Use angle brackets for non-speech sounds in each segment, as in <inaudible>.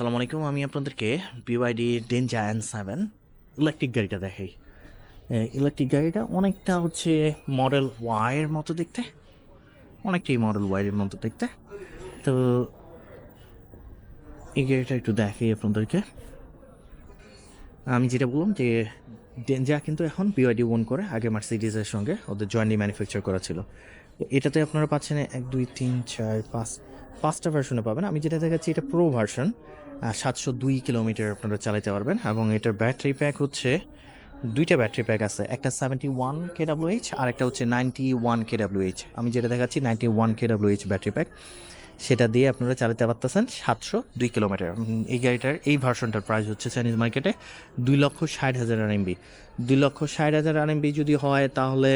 আসসালামু আলাইকুম। আমি আপনাদেরকে BYD Denza N seven electric গাড়িটা দেখাই। ইলেকট্রিক গাড়িটা অনেকটা হচ্ছে মডেল ওয়াইয়ের মতো দেখতে, অনেকটাই মডেল ওয়াইয়ের মতো দেখতে। তো এই গাড়িটা একটু দেখাই আপনাদেরকে। আমি যেটা বললাম যে ডেঞ্জা কিন্তু এখন বিওয়াইডি ওন করে আগে মার্সিডিজের সঙ্গে ওদের জয়েন্টলি ম্যানুফ্যাকচার করা ছিল। এটাতে আপনারা পাচ্ছেন এক, দুই, তিন, চার, পাঁচ, পাঁচটা ভার্সনে পাবেন। আমি যেটা দেখাচ্ছি, এটা প্রো ভার্সন সাতশো দুই কিলোমিটার আপনারা চালাতে পারবেন এবং এটার ব্যাটারি প্যাক হচ্ছে, দুইটা ব্যাটারি প্যাক আছে। একটা সেভেন্টি ওয়ান কে এইচ আর একটা হচ্ছে নাইনটি ওয়ান কে এইচ আমি যেটা দেখাচ্ছি ninety one K H battery pack সেটা দিয়ে আপনারা চালাতে পারতেছেন সাতশো দুই কিলোমিটার এই গাড়িটার, এই ভার্সনটার প্রাইস হচ্ছে চাইনিজ মার্কেটে দুই লক্ষ ষাট হাজার আরএমবি দুই লক্ষ ষাট হাজার আরএমবি যদি হয় তাহলে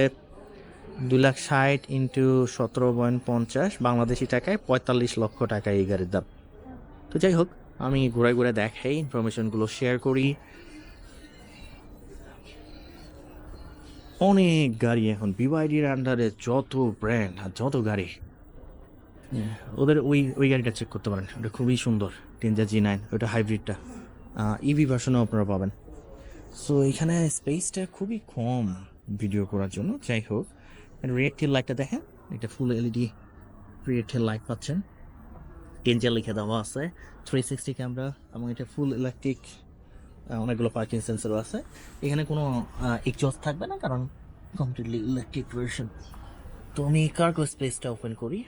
দুই লাখ ষাট ইন্টু সতেরো পয়েন্ট পঞ্চাশ বাংলাদেশি টাকায় পঁয়তাল্লিশ লক্ষ টাকা এই গাড়ির দাম। তো যাই হোক, আমি ঘুরায় ঘুরে দেখাই ইনফরমেশনগুলো শেয়ার করি। অনেক গাড়ি এখন বিওয়াইডির আন্ডারে যত ব্র্যান্ড আর যত গাড়ি। ওদের ওই ওই গাড়িটা চেক করতে পারেন, ওটা খুবই সুন্দর টেনজা জি নাইন ওটা হাইব্রিডটা ইভি ভার্সনও আপনারা পাবেন। সো এখানে স্পেসটা খুবই কম ভিডিও করার জন্য, যাই হোক। রেড লাইটটা দেখেন, এটা full LED red tail light পাচ্ছেন। টেনজা লিখে দেওয়া আছে থ্রি সিক্সটি ক্যামেরা এবং এটা ফুল ইলেকট্রিক অনেকগুলো পার্কিং সেন্সরও আছে। এখানে কোনো এক্সজস্ট থাকবে না কারণ কমপ্লিটলি ইলেকট্রিক ভার্সন তো আমি কার্গো স্পেসটা ওপেন করি।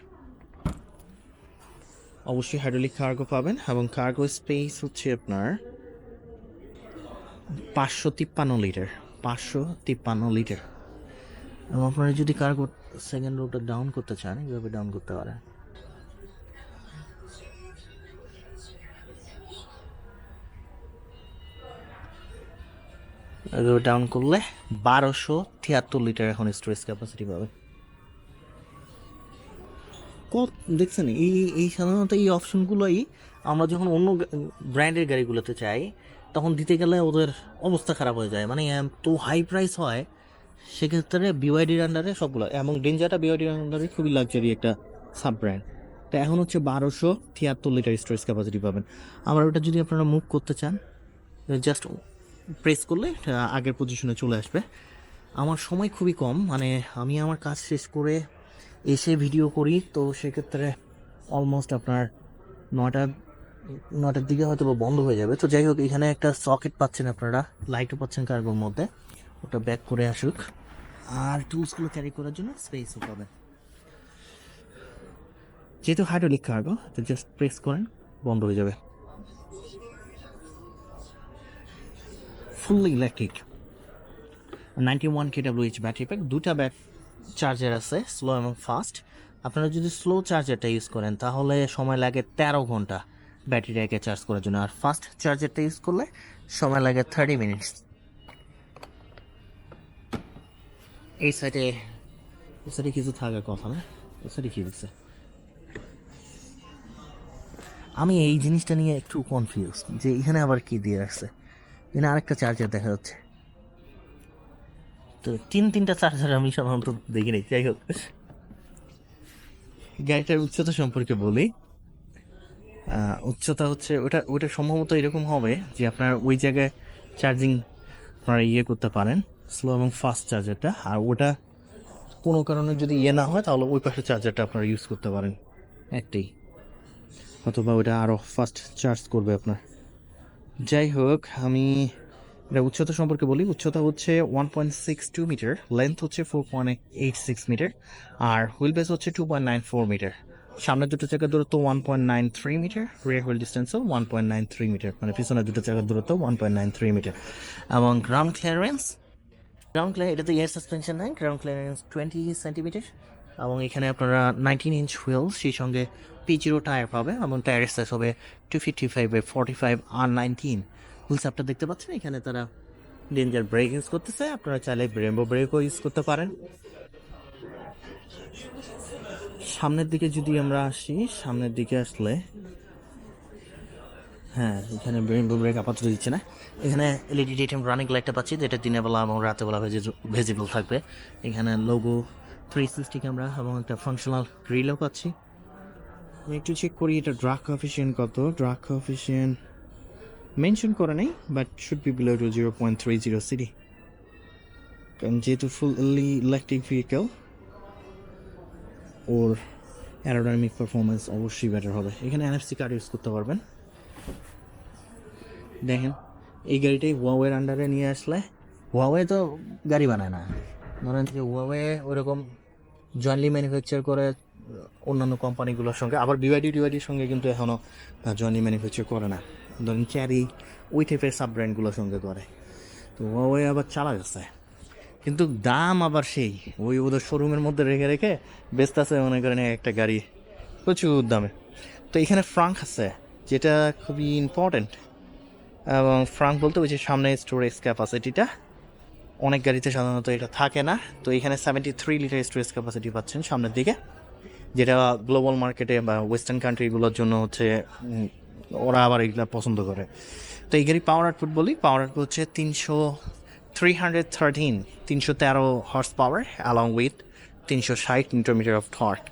অবশ্যই হাইড্রোলিক কার্গো পাবেন এবং কার্গো স্পেস হচ্ছে আপনার পাঁচশো তিপ্পান্ন লিটার পাঁচশো তিপ্পান্ন লিটার এবং আপনারা যদি কার্গো সেকেন্ড রোটা ডাউন করতে চান এইভাবে ডাউন করতে পারেন। এভাবে ডাউন করলে বারোশো তিয়াত্তর লিটার এখন স্টোরেজ ক্যাপাসিটি পাবে। কত দেখছেন, এই এই সাধারণত এই অপশনগুলোই আমরা যখন অন্য ব্র্যান্ডের গাড়িগুলোতে চাই তখন দিতে গেলে ওদের অবস্থা খারাপ হয়ে যায়। মানে এত হাই প্রাইস হয় সেক্ষেত্রে বিওয়াইডির আন্ডারে সবগুলো, এবং ডেঞ্জারটা বিওয়াইডির আন্ডারে খুবই লাক্সারি একটা সাব ব্র্যান্ড তো এখন হচ্ছে বারোশো তিয়াত্তর লিটার স্টোরেজ ক্যাপাসিটি পাবেন। আবার ওটা যদি আপনারা মুভ করতে চান জাস্ট প্রেস করলে আগের পজিশনে চলে আসবে। আমার সময় খুবই কম মানে আমি আমার কাজ শেষ করে এসে ভিডিও করি, তো সেক্ষেত্রে অলমোস্ট আপনার নয়টা নটার দিকে হয়তো বন্ধ হয়ে যাবে। তো যাই হোক, এখানে একটা সকেট পাচ্ছেন আপনারা লাইটও পাচ্ছেন কার্গোর মধ্যে। ওটা ব্যাক করে আসুক। আর টুলসগুলো ক্যারি করার জন্য স্পেসও পাবেন যেহেতু হাইড্রোলিক কার্গো তো জাস্ট প্রেস করেন বন্ধ হয়ে যাবে। Fully electric ninety one KWH battery pack দুটা ব্যাট চার্জার আছে স্লো এবং ফাস্ট আপনারা যদি স্লো চার্জারটা ইউজ করেন তাহলে সময় লাগে তেরো ঘণ্টা ব্যাটারিটাকে চার্জ করার জন্য। আর ফাস্ট চার্জারটা ইউজ করলে সময় লাগে থার্টি মিনিটস এই সাইডে এই সাইডে কিছু থাকার কথা না, এই সাইডে কি দিচ্ছে আমি এই জিনিসটা নিয়ে একটু কনফিউজ যে এখানে আবার কি দিয়ে রাখছে? এখানে আরেকটা চার্জার দেখা যাচ্ছে। তো তিন, তিনটা চার্জার আমি সাধারণত দেখি নাই, যাই হোক। গাড়িটার উচ্চতা সম্পর্কে বলি। উচ্চতা হচ্ছে, ওটা ওটা সম্ভবত এরকম হবে যে আপনার ওই জায়গায় চার্জিং আপনারা ইয়ে করতে পারেন। স্লো এবং ফাস্ট চার্জারটা আর ওটা কোনো কারণে যদি ইয়ে না হয়, তাহলে ওই পাশে চার্জারটা আপনারা ইউজ করতে পারেন। একটাই অথবা ওটা আরও ফাস্ট চার্জ করবে আপনার। যাই হোক, আমি এটা উচ্চতা সম্পর্কে বলি। উচ্চতা হচ্ছে one point six two metre length হচ্ছে four point eight six metre আর হুইল বেস হচ্ছে two point nine four metre সামনের দুটো চাকার দূরত্ব one point nine three metre rear wheel ডিস্টেন্সও one point nine three metre মানে পিছনের দুটো চাকার দূরত্ব one point nine three metre এবং গ্রাউন্ড ক্লিয়ারেন্স গ্রাউন্ড ক্লিয়ার এটাতে এয়ার সাসপেনশন নাই গ্রাউন্ড ক্লিয়ারেন্স টোয়েন্টি সেন্টিমিটার এবং এখানে আপনারা নাইনটিন ইঞ্চ হুইল সেই সঙ্গে পি জিরো টায়ার পাবে, এবং টায়ারের সাইজ হবে two fifty five forty five আর নাইনটিন হুইলস আপটা দেখতে পাচ্ছেন, এখানে তারা ডেঞ্জার ব্রেক ইউজ করতেছে, আপনারা চাইলে ব্রেম্বো ব্রেকও ইউজ করতে পারেন। সামনের দিকে যদি আমরা আসি, সামনের দিকে আসলে হ্যাঁ এখানে ব্রেম্বো ব্রেক আপাতত দিচ্ছে না। এখানে এলইডি ডেটাম রানিং লাইটটা পাচ্ছি, যেটা দিনের বেলা এবং রাতের বেলা ভেজিবল থাকবে। এখানে লোগো থ্রি সিক্সটি ক্যামেরা এবং একটা ফাংশনাল গ্রিলও পাচ্ছি। আমি একটু চেক করি, এটা ড্রাগ কফিসিয়েন্ট কত? ড্রাগ কফিসিয়েন্ট মেনশন করে নেই but should be below to zero point three zero CD কারণ যেহেতু ফুললি ইলেকট্রিক ভেহিকেল ওর অ্যারোডাইনামিক পারফরমেন্স অবশ্যই বেটার হবে। এখানে এনএফসি কার্ড ইউজ করতে পারবেন। দেখেন, এই গাড়িটাই হুয়াওয়ের আন্ডারে নিয়ে আসলে। হুয়াওয়ে তো গাড়ি বানায় না। ধরেন যে হুয়াওয়ে ওরকম জয়েন্টলি ম্যানুফ্যাকচার করে অন্যান্য কোম্পানিগুলোর সঙ্গে, আবার বিওয়াইডি টিওয়াইডির সঙ্গে কিন্তু এখনও জয়েন্টলি ম্যানুফ্যাকচার করে না। ধরেন ক্যারি ওই টাইপের সাব ব্র্যান্ডগুলোর সঙ্গে করে। তো হুয়াওয়ে আবার চালা গেছে কিন্তু দাম আবার সেই। ওই ওদের শোরুমের মধ্যে রেখে রেখে ব্যস্ত আছে, মনে করেন, একটা গাড়ি প্রচুর দামে। তো এখানে ফ্রাঙ্ক আছে। যেটা খুবই ইম্পর্ট্যান্ট এবং ফ্রাঙ্ক বলতে ওই যে সামনে স্টোরেজ ক্যাপাসিটিটা অনেক গাড়িতে সাধারণত এটা থাকে না। তো এখানে seventy three litre storage capacity পাচ্ছেন সামনের দিকে, যেটা গ্লোবাল মার্কেটে বা ওয়েস্টার্ন কান্ট্রিগুলোর জন্য হচ্ছে ওরা আবার এগুলা পছন্দ করে। তো এই গাড়ি পাওয়ার আউটপুট বলি পাওয়ার আউটপুট হচ্ছে তিনশো থ্রি হান্ড্রেড থার্টিন তিনশো তেরো হর্স পাওয়ার অ্যালং উইথ তিনশো ষাট মিটার অফ থর্ক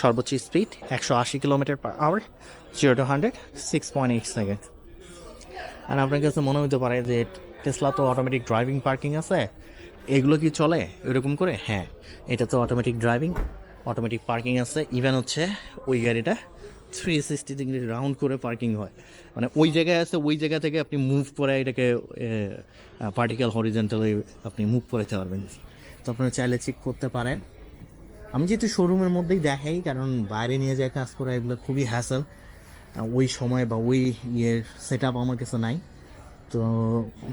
সর্বোচ্চ স্পিড একশো আশি kilometre per hour zero to hundred six point eight second আর আপনার কাছে মনে হতে পারে যে টেসলা তো অটোমেটিক ড্রাইভিং পার্কিং আছে। এগুলো কি চলে? এরকম করে? হ্যাঁ এটা তো অটোমেটিক ড্রাইভিং অটোমেটিক পার্কিং আছে। ইভেন হচ্ছে ওই গাড়িটা থ্রি সিক্সটি ডিগ্রি রাউন্ড করে পার্কিং হয়। মানে ওই জায়গায় আছে, ওই জায়গা থেকে আপনি মুভ করে এটাকে পার্টিক্যাল হরিজেন্টালি আপনি মুভ করাতে পারবেন। তো আপনারা চাইলে চেক করতে পারেন। আমি যেহেতু শোরুমের মধ্যেই দেখাই, কারণ বাইরে নিয়ে যায় কাজ করা, এগুলো খুবই হ্যাসেল ওই সময় বা ওই ইয়ের সেট আপ আমার কাছে নাই। তো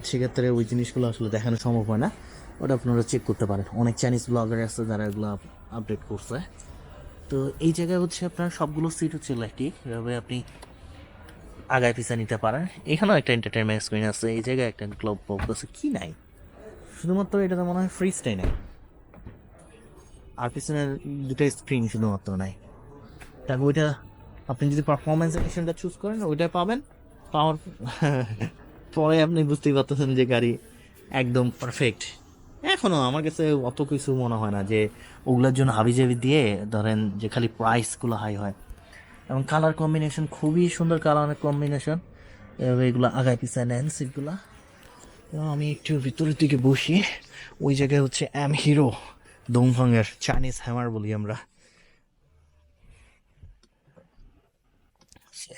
সেক্ষেত্রে ওই জিনিসগুলো আসলে দেখানো সম্ভব হয় না। ওটা আপনারা চেক করতে পারেন। অনেক চাইনিজ ব্লগার আছে যারা এগুলো আপডেট করছে। তো এই জায়গায় হচ্ছে আপনার সবগুলো সিট হচ্ছে ইলেকট্রিক এভাবে আপনি আগায় পিছা নিতে পারেন। এখানেও একটা এন্টারটেনমেন্ট স্ক্রিন আছে। এই জায়গায় একটা ক্লাব বক্স আছে। কি নাই? শুধুমাত্র এটাতে মনে হয় ফ্রিজটাই নাই আর পিছনের দুটো স্ক্রিন শুধুমাত্র নাই। তারপর ওইটা আপনি যদি পারফরমেন্স এডিশনটা চুজ করেন ওইটা পাবেন। পাওয়ার <laughs> পরে আপনি বুঝতেই পারতেছেন যে গাড়ি একদম পারফেক্ট এখনও আমার কাছে অত কিছু মনে হয় না যে ওগুলোর জন্য হাবিজাবি দিয়ে ধরেন যে খালি প্রাইসগুলো হাই হয়। এবং কালার কম্বিনেশন খুবই সুন্দর কালার কম্বিনেশন এগুলো আগায় পিছায় নেন সিটগুলা এবং আমি একটু ভিতরের দিকে বসি। ওই জায়গায় হচ্ছে অ্যাম হিরো দংফাংয়ের চাইনিজ হ্যামার বলি আমরা।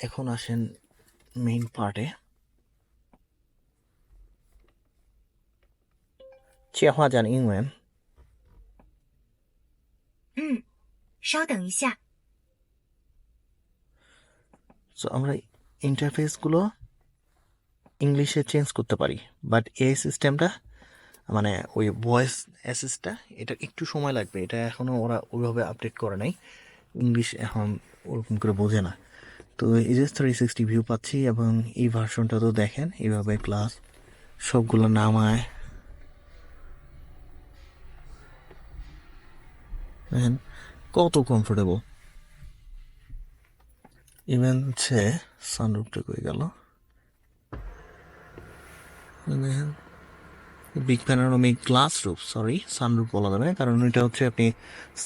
এখন আসেন মেইন পার্টে 切换讲英文。嗯，稍等一下。 সো আমরা ইন্টারফেসগুলো ইংলিশে চেঞ্জ করতে পারি বাট এই সিস্টেমটা মানে ওই ভয়েস অ্যাসিসটা এটা একটু সময় লাগবে এটা এখনও ওরা ওইভাবে আপডেট করে নাই ইংলিশ এখন ওরকম করে বোঝে না তো এই যে থ্রি সিক্সটি ভিউ পাচ্ছি এবং এই ভার্সনটা তো দেখেন, এইভাবে ক্লাস সবগুলো নামায়। কত কমফোর্টেবল ইভেন হচ্ছে সানরুফটা কই গেল? Big panoramic glass roof sorry sunroof বলা যাবে কারণ এটা হচ্ছে আপনি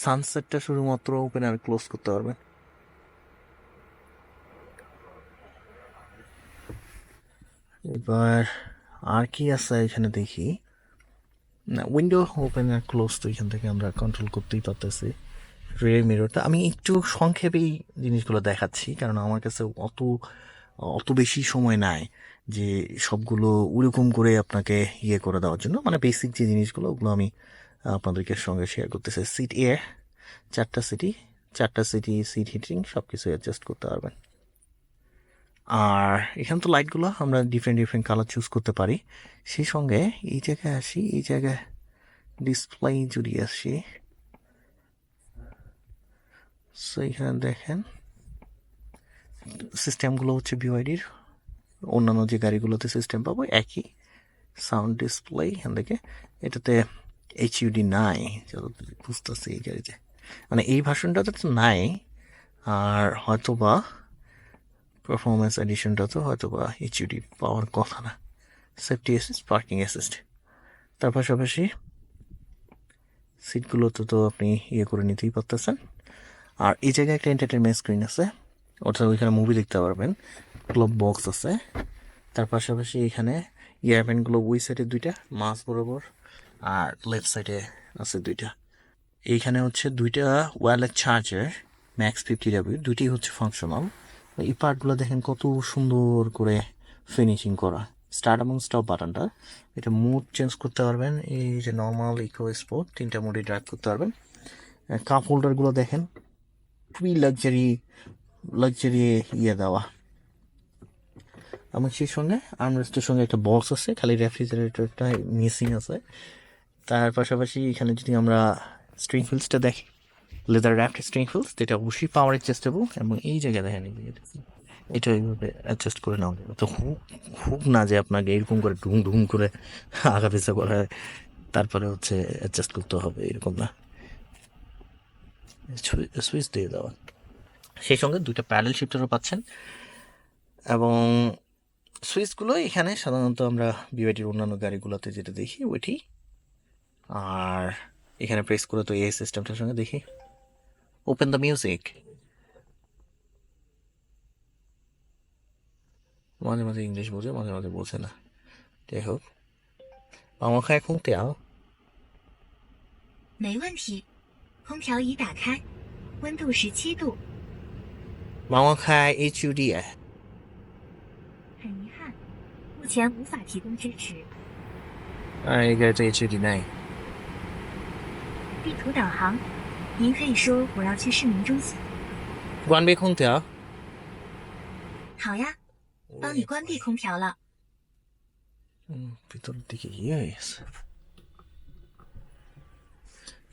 সানসেটটা শুধুমাত্র ওপেন আর ক্লোজ করতে পারবেন। এবার আর কি আছে এখানে দেখি? না উইন্ডো ওপেন আর ক্লোজ তো এখান থেকে আমরা কন্ট্রোল করতেই পারতেছি। রিয়ার মিররটা আমি একটু সংক্ষেপেই জিনিসগুলো দেখাচ্ছি, কারণ আমার কাছে অত অত বেশি সময় নাই যে সবগুলো ওরকম করে আপনাকে ইয়ে করে দেওয়ার জন্য। মানে বেসিক যে জিনিসগুলো, ওগুলো আমি আপনাদেরকে সঙ্গে শেয়ার করতেছি। সিট এ চারটা সিটি চারটা সিটি সিট হিটিং সব কিছু অ্যাডজাস্ট করতে পারবেন। আর এখানে তো লাইটগুলো আমরা ডিফারেন্ট ডিফারেন্ট কালার চুজ করতে পারি। সেই সঙ্গে এই জায়গায় আসি, এই জায়গায় ডিসপ্লে যদি আসি সো এখানে দেখেন সিস্টেমগুলো হচ্ছে বিওয়াইডির অন্যান্য যে গাড়িগুলোতে সিস্টেম পাবো, একই সাউন্ড ডিসপ্লে এখান থেকে। এটাতে এইচ ইউডি নাই বুঝতেছি এই গাড়িতে। মানে এই ভার্সনটাতে তো নাই, আর হয়তো বা পারফরমেন্স এডিশনটা তো হয়তো বা এইচইউডি পাওয়ার কথা না। সেফটি অ্যাসিস্ট পার্কিং অ্যাসিস্ট তার পাশাপাশি সিটগুলোতে তো আপনি ইয়ে করে নিতেই পারতেছেন। আর এই জায়গায় একটা এন্টারটেনমেন্ট স্ক্রিন আছে। অর্থাৎ ওইখানে মুভি দেখতে পারবেন। ক্লাব বক্স আছে। তার পাশাপাশি এখানে ইয়ারপ্যানগুলো ওই সাইডে দুইটা মাছ বরাবর। আর লেফট সাইডে আছে দুইটা। এইখানে হচ্ছে দুইটা wireless charger max fifty W দুইটি হচ্ছে ফাংশনাল এই পার্টগুলো দেখেন কত সুন্দর করে ফিনিশিং করা। স্টার্ট এবং স্টপ বাটনটা। এটা মুড চেঞ্জ করতে পারবেন। এই যে নর্মাল ইকো স্পোর্ট তিনটা মুডে ড্রাইভ করতে পারবেন। কাপ হোল্ডারগুলো দেখেন। খুবই লাক্সারি লাক্সারি ইয়ে দেওয়া। এবং সেই সঙ্গে আর্মরেস্টের সঙ্গে একটা বক্স আছে। খালি রেফ্রিজারেটরটা মিসিং আছে। তার পাশাপাশি এখানে যদি আমরা স্ট্রিং ফিলসটা দেখি লেদার র্যাপড স্ট্রিং ফিলস যেটা অবশ্যই পাওয়ার অ্যাডজাস্টেবল এবং এই জায়গায় দেখেন এটা এইভাবে অ্যাডজাস্ট করে নেওয়া যাবে তো খুব খুব না যে আপনাকে এরকম করে ঢুম ঢুম করে আগা পিছা করা হয়, তারপরে হচ্ছে অ্যাডজাস্ট করতে হবে এরকম না। সুইচ দিয়ে দেওয়া। সেই সঙ্গে দুইটা প্যাডেল শিফটারও পাচ্ছেন। এবং সুইচগুলো এখানে সাধারণত আমরা বিওয়াইটির অন্যান্য গাড়িগুলোতে যেটা দেখি ওইটি। আর এখানে প্রেস করে তো এই সিস্টেমটার সঙ্গে দেখি। ওপেন দ্য মিউজিক মাঝে মাঝে ইংলিশ বোঝে মাঝে মাঝে বোঝে না যাই হোক আমার খায় খুব তেল 没问题，空调已打开，温度十七度。 মামা খায় এইচ ইউ ডি 很遗憾，目前无法提供支持。 আর এই গাড়িটা এইচ ইউ ডি নাই 地图导航， 您可以说我要去市民中心。 关闭空调好呀，帮你关闭空调了。 হুম, ভিতরের দিকে ইয়ে হয়ে গেছে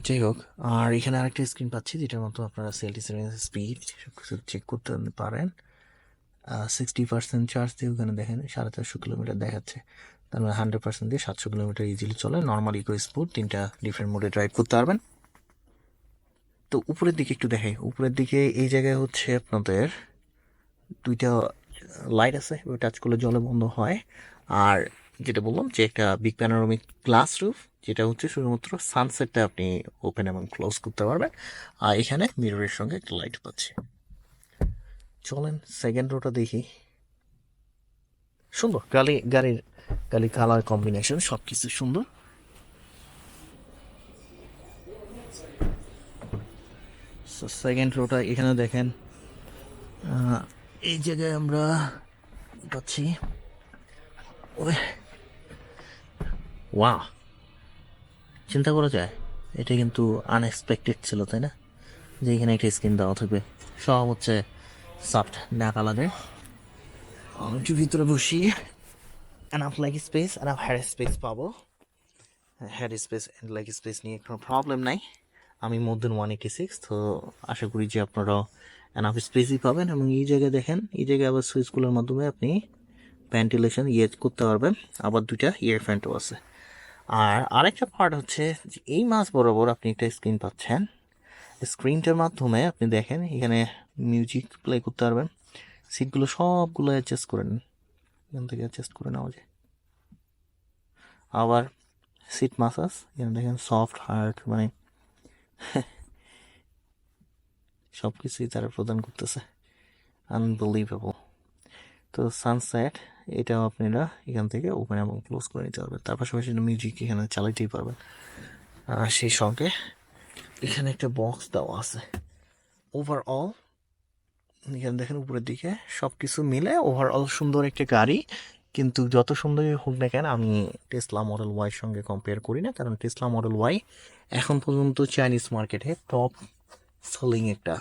যাই হোক আর এখানে আরেকটা স্ক্রিন পাচ্ছি যেটার মতো আপনারা সেলটি সেভেন স্পিড সব কিছু চেক করতে পারেন সিক্সটি পার্সেন্ট চার্জ দিয়ে ওখানে দেখেন সাড়ে চারশো কিলোমিটার দেখাচ্ছে তার মানে হান্ড্রেড পার্সেন্ট দিয়ে সাতশো কিলোমিটার ইজিলি চলে নর্মাল ইকো স্পোর্ট তিনটা ডিফারেন্ট মোডে ড্রাইভ করতে পারবেন তো উপরের দিকে একটু দেখাই। উপরের দিকে এই জায়গায় হচ্ছে আপনাদের দুইটা লাইট আছে টাচ করলে জলে বন্ধ হয়। আর যেটা বললাম যে একটা বিগ প্যানোরামিক গ্লাস রুফ যেটা হচ্ছে শুধুমাত্র সানসেটটা আপনি ওপেন এবং ক্লোজ করতে পারবেন। আর এখানে মিররের সঙ্গে একটা লাইট পাচ্ছি। চলেন সেকেন্ড রোটা দেখি। সুন্দর গাড়ি গাড়ির গাড়ি কালার কম্বিনেশন সব কিছু সুন্দর। সেকেন্ড রোটা এখানে দেখেন। এই জায়গায় আমরা পাচ্ছি ওয়া চিন্তা করা যায় এটা কিন্তু আনএক্সপেক্টেড ছিল তাই না? যে এখানে একটা স্ক্রিন দেওয়া থাকবে। সব হচ্ছে সফট না কালারের একটু ভিতরে বসি। Enough like space enough head space পাবো। Head space and like space নিয়ে কোনো প্রবলেম নাই। আমি মোর দেন ওয়ান এইটি সিক্স তো আশা করি যে আপনারাও এনাফ স্পেসই পাবেন এবং এই জায়গায় দেখেন, এই জায়গায় আবার সুইচগুলোর মাধ্যমে আপনি ভেন্টিলেশন ইয়ে করতে পারবেন। আবার দুইটা ইয়ার ফ্যানও আছে। আর আরেকটা পার্ট হচ্ছে যে এই মাস বরাবর আপনি একটা স্ক্রিন পাচ্ছেন। স্ক্রিনটার মাধ্যমে আপনি দেখেন, এখানে মিউজিক প্লে করতে পারবেন। সিটগুলো সবগুলো অ্যাডজাস্ট করে নেন। এখান থেকে অ্যাডজাস্ট করে নেওয়া যায়। আবার সিট মাসাজ এখানে দেখেন সফট হার্ট মানে <laughs> সব কিছুই তারা প্রদান করতেছে। আনবিলিভেবল তো সানসেট এটাও আপনারা এখান থেকে ওপেন এবং ক্লোজ করে নিতে পারবেন। তার পাশাপাশি মিউজিক এখানে চালাইতেই পারবেন। আর সেই সঙ্গে এখানে একটা বক্স দেওয়া আছে। ওভারঅল এখানে দেখেন উপরের দিকে সব কিছু মিলে ওভারঅল সুন্দর একটা গাড়ি। কিন্তু যত সুন্দরই হোক না কেন, আমি টেসলা মডেল ওয়াইয়ের সঙ্গে কম্পেয়ার করি না, কারণ টেসলা মডেল ওয়াই এখন পর্যন্ত চাইনিজ মার্কেটে টপ সেলিং একটা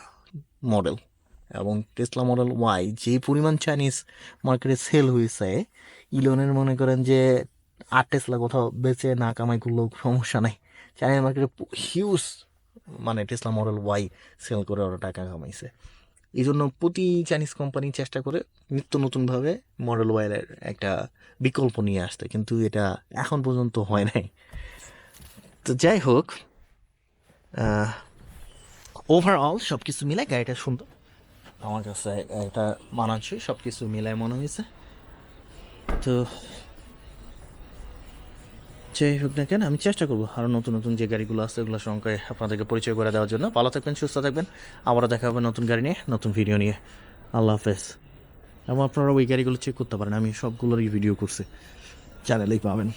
মডেল এবং টেসলা মডেল ওয়াই যে পরিমাণ চাইনিজ মার্কেটে সেল হয়েছে ইলনের মনে করেন যে আট টেসলা কোথাও বেচে না কামাই করলেও সমস্যা নাই। চাইনিজ মার্কেটে হিউজ মানে টেসলা মডেল ওয়াই সেল করে ওরা টাকা কামাইছে। এই জন্য প্রতি চাইনিজ কোম্পানি চেষ্টা করে নিত্য নতুনভাবে মডেল ওয়াইয়ের একটা বিকল্প নিয়ে আসতে, কিন্তু এটা এখন পর্যন্ত হয় নাই। তো যাই হোক ওভারঅল সব কিছু মিলে গাড়িটা সুন্দর। আমার কাছে এটা মানানসই সব কিছু মিলায় মনে হয়েছে। তো যাই হোক না কেন, আমি চেষ্টা করব আরও নতুন নতুন যে গাড়িগুলো আছে ওগুলোর সঙ্গে আপনাদেরকে পরিচয় করে দেওয়ার জন্য। ভালো থাকবেন, সুস্থ থাকবেন। আবারও দেখা হবে নতুন গাড়ি নিয়ে, নতুন ভিডিও নিয়ে। আল্লাহ হাফেজ। এবং আপনারা ওই গাড়িগুলো চেক করতে পারেন, আমি সবগুলোরই ভিডিও করছি। চ্যানেলেই পাবেন।